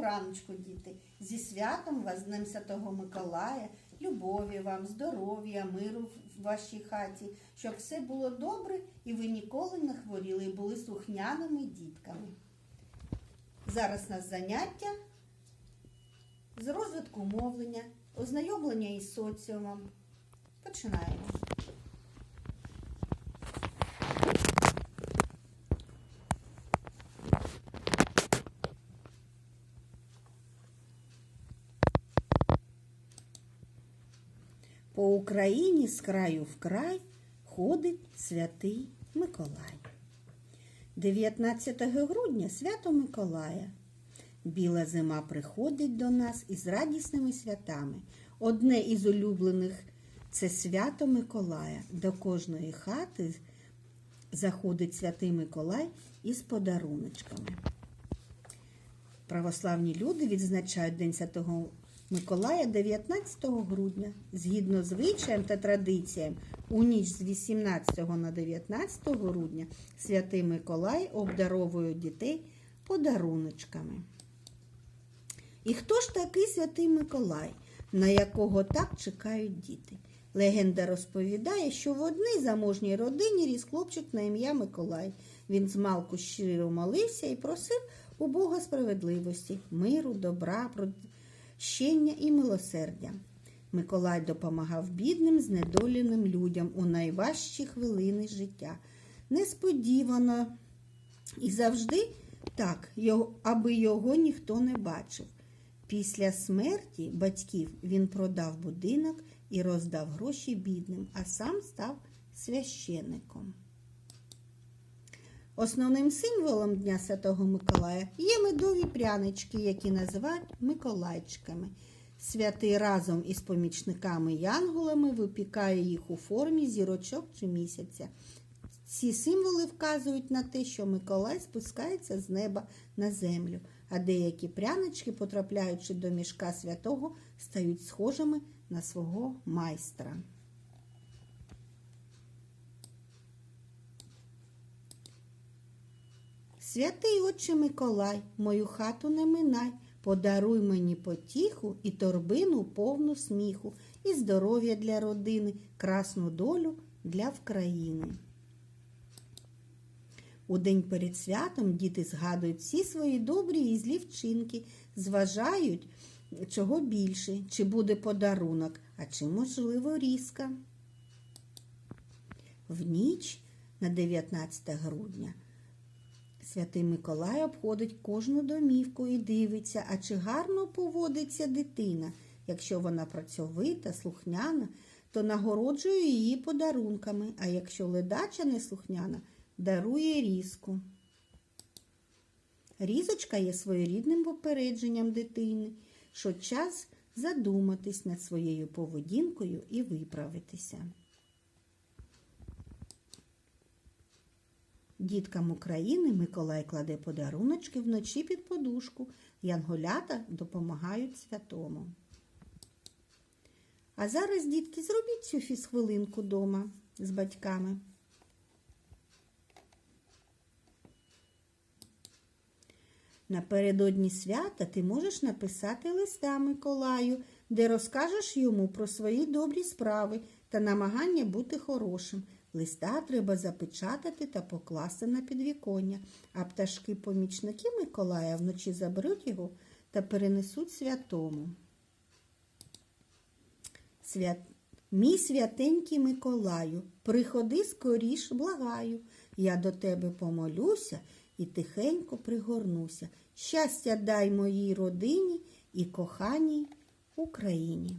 Раночку, діти! Зі святом вас, Днем Святого Миколая, любові вам, здоров'я, миру в вашій хаті, щоб все було добре і ви ніколи не хворіли і були слухняними дітками. Зараз нас заняття з розвитку мовлення, ознайомлення із соціумом. Починаємо. Україні з краю в край ходить святий Миколай. 19 грудня свято Миколая. Біла зима приходить до нас із радісними святами. Одне із улюблених це свято Миколая. До кожної хати заходить святий Миколай із подаруночками. Православні люди відзначають День Святого Миколая 19 грудня. Згідно з звичаєм та традиціям, у ніч з 18 на 19 грудня святий Миколай обдаровує дітей подаруночками. І хто ж такий святий Миколай, на якого так чекають діти? Легенда розповідає, що в одній заможній родині ріс хлопчик на ім'я Миколай. Він змалку щиро молився і просив у Бога справедливості, миру, добра, прощення і милосердя. Миколай допомагав бідним, знедоленим людям у найважчі хвилини життя. Несподівано і завжди так, аби його ніхто не бачив. Після смерті батьків він продав будинок і роздав гроші бідним, а сам став священником. Основним символом Дня Святого Миколая є медові прянички, які називають Миколайчиками. Святий разом із помічниками янголами випікає їх у формі зірочок чи місяця. Ці символи вказують на те, що Миколай спускається з неба на землю, а деякі прянички, потрапляючи до мішка святого, стають схожими на свого майстра. Святий Отче Миколай, мою хату не минай, подаруй мені потіху і торбину повну сміху, і здоров'я для родини, красну долю для вкраїни. У день перед святом діти згадують всі свої добрі і злі вчинки, зважають, чого більше, чи буде подарунок, а чи, можливо, різка. В ніч на 19 грудня Святий Миколай обходить кожну домівку і дивиться, а чи гарно поводиться дитина. Якщо вона працьовита, слухняна, то нагороджує її подарунками, а якщо ледача неслухняна, дарує різку. Різочка є своєрідним попередженням дитини, що час задуматись над своєю поведінкою і виправитися. Діткам України Миколай кладе подаруночки вночі під подушку. Янголята допомагають святому. А зараз, дітки, зробіть цю фізхвилинку вдома з батьками. Напередодні свята ти можеш написати листа Миколаю, де розкажеш йому про свої добрі справи та намагання бути хорошим. Листа треба запечатати та покласти на підвіконня, а пташки-помічники Миколая вночі заберуть його та перенесуть святому. Свят... Мій святенький Миколаю, приходи скоріш, благаю. Я до тебе помолюся і тихенько пригорнуся. Щастя дай моїй родині і коханій Україні.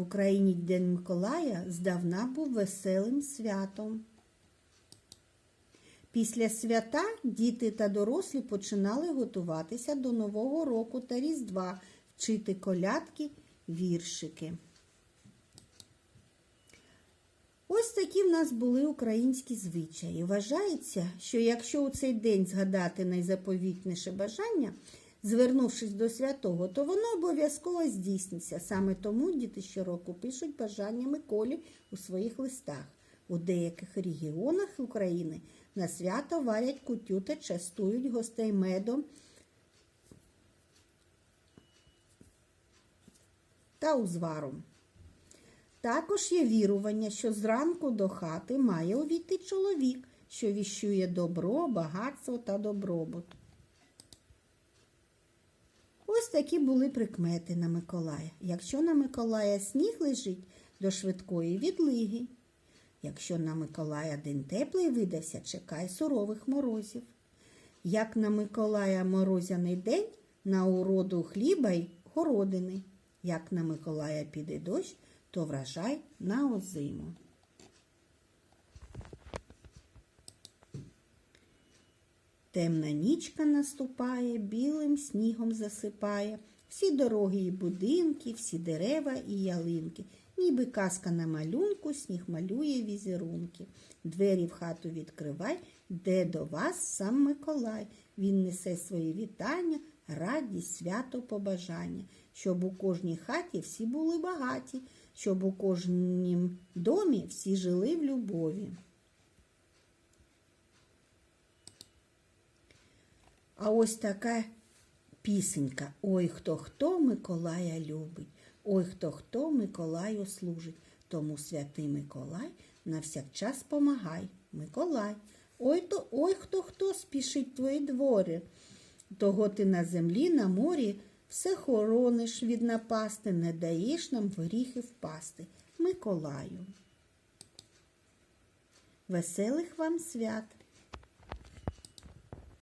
В Україні День Миколая здавна був веселим святом. Після свята діти та дорослі починали готуватися до Нового року та Різдва, вчити колядки, віршики. Ось такі в нас були українські звичаї. Вважається, що якщо у цей день згадати найзаповітніше бажання, звернувшись до святого, то воно обов'язково здійсниться. Саме тому діти щороку пишуть бажання Миколі у своїх листах. У деяких регіонах України на свято варять кутю та частують гостей медом та узваром. Також є вірування, що зранку до хати має увійти чоловік, що віщує добро, багатство та добробут. Такі були прикмети на Миколая. Якщо на Миколая сніг лежить до швидкої відлиги. Якщо на Миколая день теплий видався, чекай сурових морозів. Як на Миколая морозяний день, на уроду хліба й городини. Як на Миколая піде дощ, то врожай на озиму. Темна нічка наступає, білим снігом засипає. Всі дороги і будинки, всі дерева і ялинки. Ніби казка на малюнку, сніг малює візерунки. Двері в хату відкривай, де до вас сам Миколай. Він несе свої вітання, радість, свято, побажання, щоб у кожній хаті всі були багаті, щоб у кожнім домі всі жили в любові. А ось така пісенька. Ой, хто хто Миколая любить, ой, хто хто Миколаю служить. Тому святий Миколай навсякчас помагай, Миколай. Ой, то, ой, хто хто спішить твої двори. Того ти на землі, на морі все хорониш від напасти, не даєш нам в гріхи впасти. Миколаю. Веселих вам свят!